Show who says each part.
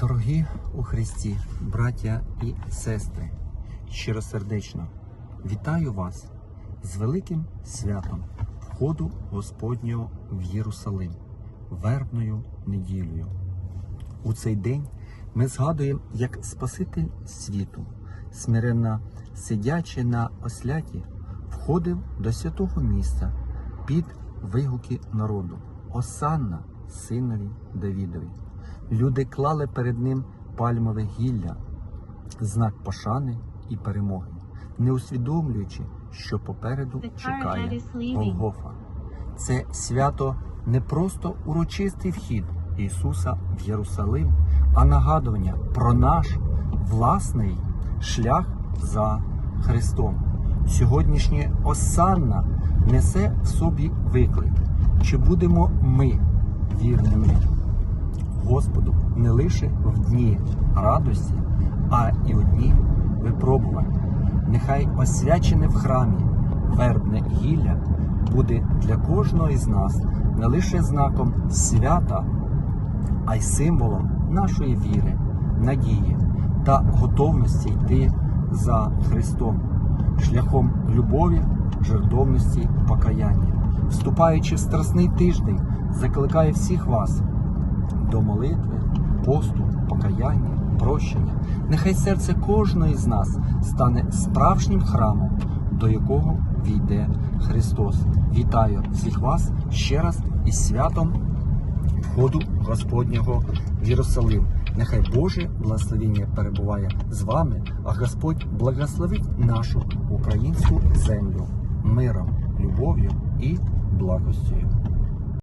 Speaker 1: Дорогі у Христі, браття і сестри, щиросердечно вітаю вас з великим святом входу Господнього в Єрусалим, вербною неділею. У цей день ми згадуємо, як Спаситель світу, смиренно сидячи на осляті, входив до святого місця під вигуки народу Осанна, синові Давідові. Люди клали перед ним пальмове гілля, знак пошани і перемоги, не усвідомлюючи, що попереду чекає. Голгофа. Це свято не просто урочистий вхід Ісуса в Єрусалим, а нагадування про наш власний шлях за Христом. Сьогоднішнє Осанна несе в собі виклик, чи будемо ми вірними Господу не лише в дні радості, а і у дні випробувань. Нехай освячене в храмі вербне гілля буде для кожного із нас не лише знаком свята, а й символом нашої віри, надії та готовності йти за Христом, шляхом любові, жертовності, покаяння. Вступаючи в страсний тиждень, закликаю всіх вас до молитви, посту, покаяння, прощення. Нехай серце кожного з нас стане справжнім храмом, до якого війде Христос. Вітаю всіх вас ще раз із святом входу Господнього в Єрусалим. Нехай Боже благословення перебуває з вами, а Господь благословить нашу українську землю миром, любов'ю і благостю.